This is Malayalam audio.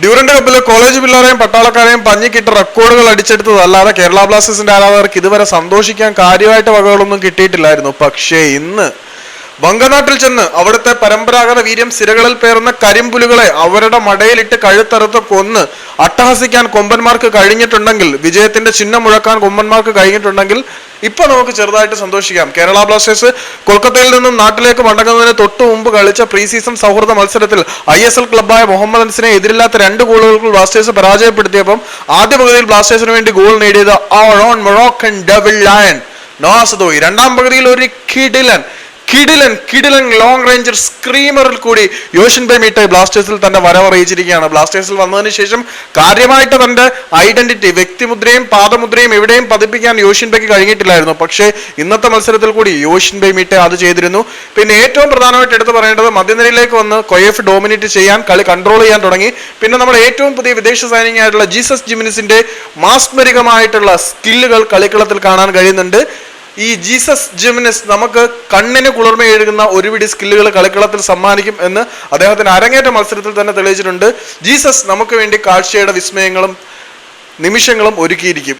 ഡ്യൂറന്റ് കപ്പിൽ കോളേജ് പിള്ളേരെയും പട്ടാളക്കാരെയും പഞ്ഞിക്കിട്ട് റെക്കോർഡുകൾ അടിച്ചെടുത്തതല്ലാതെ കേരള ബ്ലാസ്റ്റേഴ്സിന്റെ ആരാധകർക്ക് ഇതുവരെ സന്തോഷിക്കാൻ കാര്യമായിട്ട് വകകളൊന്നും കിട്ടിയിട്ടില്ലായിരുന്നു. പക്ഷേ ഇന്ന് വങ്കനാട്ടിൽ ചെന്ന് അവിടുത്തെ പരമ്പരാഗത വീര്യം സിരകളിൽ പേർന്ന കരിമ്പുലുകളെ അവരുടെ മടയിലിട്ട് കഴുത്തറുത്ത് കൊന്ന് അട്ടഹസിക്കാൻ കൊമ്പന്മാർക്ക് കഴിഞ്ഞിട്ടുണ്ടെങ്കിൽ വിജയത്തിന്റെ ചിഹ്നം മുഴക്കാൻ കൊമ്പന്മാർക്ക് കഴിഞ്ഞിട്ടുണ്ടെങ്കിൽ ഇപ്പൊ നമുക്ക് ചെറുതായിട്ട് സന്തോഷിക്കാം. കേരള ബ്ലാസ്റ്റേഴ്സ് കൊൽക്കത്തയിൽ നിന്നും നാട്ടിലേക്ക് മടങ്ങുന്നതിന് തൊട്ടു മുമ്പ് കളിച്ച പ്രീ സീസൺ സൗഹൃദ മത്സരത്തിൽ ഐ എസ് എൽ ക്ലബായ മുഹമ്മദൻസിനെ എതിരില്ലാത്ത രണ്ട് ഗോളുകൾക്ക് ബ്ലാസ്റ്റേഴ്സ് പരാജയപ്പെടുത്തിയപ്പം ആദ്യ പകുതിയിൽ ബ്ലാസ്റ്റേഴ്സിന് വേണ്ടി ഗോൾ നേടിയത് ആ ഓൺ മൊറോക്കൻ ഡബിൾ ലയൺ. നോസദോയി രണ്ടാം പകുതിയിൽ ഒരു കിഡിലൻ. കിഡിലൻ കിടിലൻ ലോങ് റേഞ്ചർ സ്ക്രീമറിൽ കൂടി യോഷൻ ബെമിട്ടെ ബ്ലാസ്റ്റേഴ്സിൽ തന്റെ വരവറിയിച്ചിരിക്കുകയാണ് ബ്ലാസ്റ്റേഴ്സിൽ വന്നതിന് ശേഷം കാര്യമായിട്ട് തന്റെ ഐഡന്റിറ്റി വ്യക്തിമുദ്രയും പാദമുദ്രയും എവിടെയും പതിപ്പിക്കാൻ യോഷിൻ ബെക്ക് കഴിഞ്ഞിട്ടില്ലായിരുന്നു. പക്ഷേ ഇന്നത്തെ മത്സരത്തിൽ കൂടി യോഷിൻ ബെമിട്ടെ അത് ചെയ്തിരുന്നു. പിന്നെ ഏറ്റവും പ്രധാനമായിട്ട് എടുത്തു പറയേണ്ടത് മധ്യനിരയിലേക്ക് വന്ന് കൊയഫ് ഡോമിനേറ്റ് ചെയ്യാൻ കളി കൺട്രോൾ ചെയ്യാൻ തുടങ്ങി. പിന്നെ നമ്മുടെ ഏറ്റവും പുതിയ വിദേശ സൈനിങ് ആയിട്ടുള്ള ജീസസ് ജിമിനിസിന്റെ മാസ്മരികമായിട്ടുള്ള സ്കില്ലുകൾ കളിക്കളത്തിൽ കാണാൻ കഴിയുന്നുണ്ട്. ഈ ജീസസ് ജിമിനസ് നമുക്ക് കണ്ണിന് കുളിർമ എഴുതുന്ന ഒരുപിടി സ്കില്ലുകൾ കളിക്കളത്തിൽ സമ്മാനിക്കും എന്ന് അദ്ദേഹത്തിന് അരങ്ങേറ്റ മത്സരത്തിൽ തന്നെ തെളിയിച്ചിട്ടുണ്ട്. ജീസസ് നമുക്ക് വേണ്ടി കാഴ്ചയുടെ വിസ്മയങ്ങളും നിമിഷങ്ങളും ഒരുക്കിയിരിക്കും.